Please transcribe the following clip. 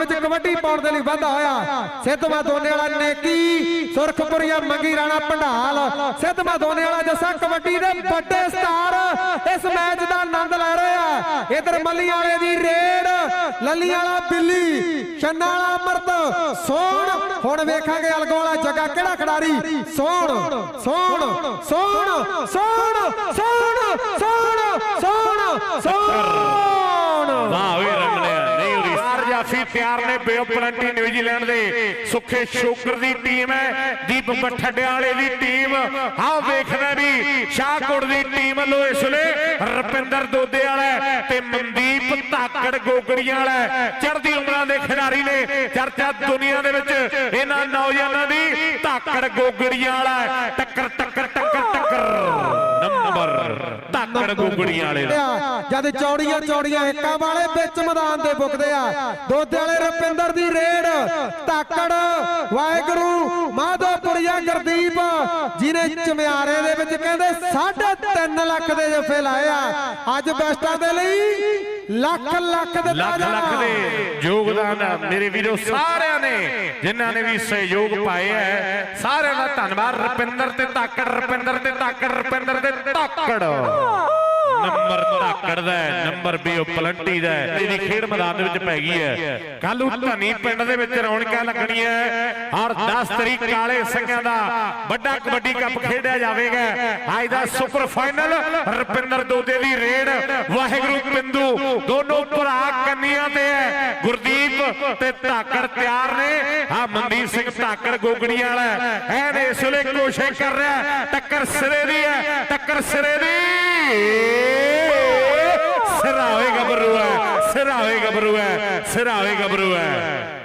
ਵਿੱਚ ਕਬੱਡੀ ਪਾਉਣ ਦੇ ਲਈ ਵਾਧਾ ਹੋਇਆ। ਸਿੱਧਵਾ ਦੋਨੇ ਵਾਲਾ ਨੇਕੀ, ਸੁਰਖਪੁਰੀਆ ਮੰਗੀ ਰਾਣਾ ਭੰਡਾਲ ਸਿੱਧਵਾ ਦੋਨੇ ਵਾਲਾ ਜੱਸਾ ਕਬੱਡੀ ਦੇ ਵੱਡੇ ਸਟਾਰ। ਇਸ ਮੈਚ ਦਾ ਆਨੰਦ ਲੈ ਰਹੇ ਆ। ਇਧਰ ਮੱਲੀ ਵਾਲੇ ਦੀ ਰੇਡ, ਲੱਲੀ ਵਾਲਾ ਬਿੱਲੀ, ਛੰਨਾ ਵਾਲਾ ਅਮਰਤ ਸੋਣ ਹੁਣ ਵੇਖਾਂਗੇ ਅਲਗੋ ਵਾਲਾ ਜੱਗਾ ਕਿਹੜਾ ਖਿਡਾਰੀ? ਸੋਣ ਸੋਣ ਸੋਣ ਸੋਣ ਸੋਣ ਸਾਰ ਜਾਫੀ ਨੇ ਬੇਓ ਨਿਊਜ਼ੀਲੈਂਡ ਦੇ ਸੁੱਖੇ ਸ਼ੋਕਰ ਦੀ ਟੀਮ ਹੈ, ਦੀਪ ਬਠੜਿਆਂ ਵਾਲੇ ਦੀ ਟੀਮ। ਆਹ ਵੇਖਦਾ ਵੀ ਸ਼ਾਹਕੋਟ ਦੀ ਟੀਮ ਵੱਲੋਂ ਇਸ ਵੇਲੇ ਰਪਿੰਦਰ ਦੋਦੇ ਵਾਲਾ ਤੇ ਮਨਦੀਪ ਧਾਕੜ ਗੋਗੜੀਆਂ ਵਾਲਾ ਚੜ੍ਹਦੀ ਉਮਰਾਂ ਦੇ ਖਿਡਾਰੀ ਨੇ ਚਰਚਾ ਦੁਨੀਆ ਦੇ ਵਿੱਚ ਇਹਨਾਂ ਨੌਜਵਾਨਾਂ ਦੀ ਧਾਕੜ ਗੋਗੜੀਆਂ ਵਾਲਾ ਟੱਕਰ ਧਾਕੜ ਗੋਗੜੀਆਂ ਵਾਲੇ ਦਾ। ਜਦ ਚੌੜੀਆਂ ਚੌੜੀਆਂ ਹਿੱਕਾਂ ਵਾਲੇ ਵਿੱਚ ਮੈਦਾਨ ਦੇ ਬੁੱਕਦੇ ਆ ਦੋਦੇ ਵਾਲੇ ਰਪਿੰਦਰ ਦੀ ਰੇਡ ਧਾਕੜ ਵਾਹਿਗੁਰੂ ਮਾਧੋਪੁਰੀਆ ਗੁਰਦੀਪ ਜਿਨੇ ਚਮਿਆਰੇ ਦੇ ਵਿੱਚ ਕਹਿੰਦੇ 3.5 ਲੱਖ ਦੇ ਜਫੇ ਲਾਏ ਆ। ਅੱਜ ਬੈਸਟਾਂ ਦੇ ਲਈ ਲੱਖ ਲੱਖ ਦਿੱਤਾ ਲੱਖ ਲੱਖ ਦੇ ਯੋਗਦਾਨ ਮੇਰੇ ਵੀਰੋ ਸਾਰਿਆਂ ਨੇ ਜਿਨ੍ਹਾਂ ਨੇ ਵੀ ਸਹਿਯੋਗ ਪਾਏ ਹੈ ਸਾਰਿਆਂ ਦਾ ਧੰਨਵਾਦ ਰਪਿੰਦਰ ਤੇ ਧਾਕੜ ਰਪਿੰਦਰ ਤੇ ਧਾਕੜ ਰਪਿੰਦਰ ਤੇ ਨੰਬਰ ਧਾਕੜ ਦਾ ਨੰਬਰ ਵੀ ਉਹ ਪਲੰਟੀ ਦਾ ਇਹਦੀ ਖੇਡ ਮੈਦਾਨ ਦੇ ਵਿੱਚ ਪੈ ਗਈ ਹੈ। ਕੱਲ ਨੂੰ ਧਨੀ ਪਿੰਡ ਦੇ ਵਿੱਚ ਰੌਣਕਾਂ ਲੱਗਣੀਆਂ ਔਰ 10 ਤਰੀਕ ਕਾਲੇ ਸਿੰਘਾਂ ਦਾ ਵੱਡਾ ਕਬੱਡੀ ਕੱਪ ਖੇਡਿਆ ਜਾਵੇਗਾ। ਅੱਜ ਦਾ ਸੁਪਰ ਫਾਈਨਲ, ਰਪਿੰਦਰ ਦੋਦੇ ਦੀ ਰੇਡ, ਵਾਹਿਗੁਰੂ ਬਿੰਦੂ ਦੋਨੋਂ ਭਰਾ ਕੰਨੀਆਂ ਤੇ ਹੈ। ਗੁਰਦੀਪ ਤੇ ਧਾਕੜ ਤਿਆਰ ਨੇ ਆ ਮਨਦੀਪ ਸਿੰਘ ਧਾਕੜ ਗੋਗੜੀਆਂ ਵਾਲਾ ਐਨ ਇਸ ਵੇਲੇ ਕੋਸ਼ਿਸ਼ ਕਰ ਰਿਹਾ ਟੱਕਰ ਸਿਰੇ ਦੀ ਹੈ, ਟੱਕਰ ਸਿਰੇ ਦੀ। ਸਿਰ ਸਿਰਾਵੇ ਗੱਭਰੂ ਹੈ ਸਿਰਾਵੇ ਗਬਰੂ ਹੈ।